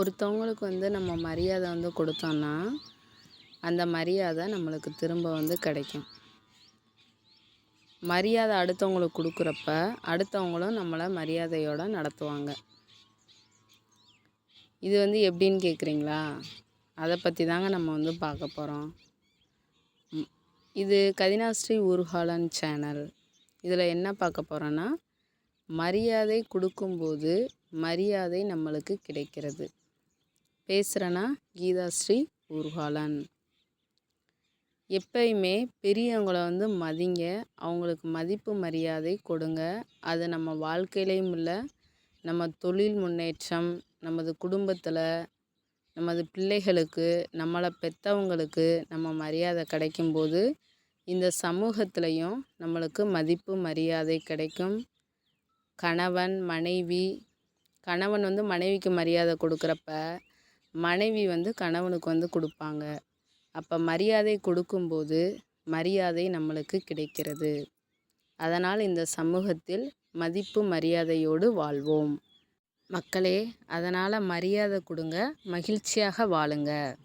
ஒருத்தவங்களுக்கு வந்து நம்ம மரியாதை வந்து கொடுத்தோன்னா அந்த மரியாதை நம்மளுக்கு திரும்ப வந்து கிடைக்கும். மரியாதை அடுத்தவங்களுக்கு கொடுக்குறப்ப அடுத்தவங்களும் நம்மளை மரியாதையோடு நடத்துவாங்க. இது வந்து எப்படின்னு கேட்குறீங்களா அதை பற்றி தாங்க நம்ம வந்து பார்க்க போகிறோம் இது கதினாஸ்ரீ ஊர்காலன் சேனல். இதில் என்ன பார்க்க போகிறோன்னா மரியாதை கொடுக்கும்போது மரியாதை நம்மளுக்கு கிடைக்கிறது. பேசுகிறேன்னா கீதாஸ்ரீ ஊர்காலன். எப்பயுமே பெரியவங்களை வந்து மதிங்க. அவங்களுக்கு மதிப்பு மரியாதை கொடுங்க. அது நம்ம வாழ்க்கையிலையும் இல்லை. நம்ம தொழில் முன்னேற்றம் நமது குடும்பத்தில் நமது பிள்ளைகளுக்கு நம்மளை பெற்றவங்களுக்கு நம்ம மரியாதை கிடைக்கும்போது இந்த சமூகத்திலையும் நம்மளுக்கு மதிப்பு மரியாதை கிடைக்கும். கணவன் மனைவி கணவன் வந்து மனைவிக்கு மரியாதை கொடுக்குறப்ப மனைவி வந்து கணவனுக்கு வந்து கொடுப்பாங்க. அப்போ மரியாதை கொடுக்கும்போது மரியாதை நம்மளுக்கு கிடைக்கிறது. அதனால் இந்த சமூகத்தில் மதிப்பு மரியாதையோடு வாழ்வோம். மக்களே அதனால் மரியாதை கொடுங்க மகிழ்ச்சியாக வாழுங்க.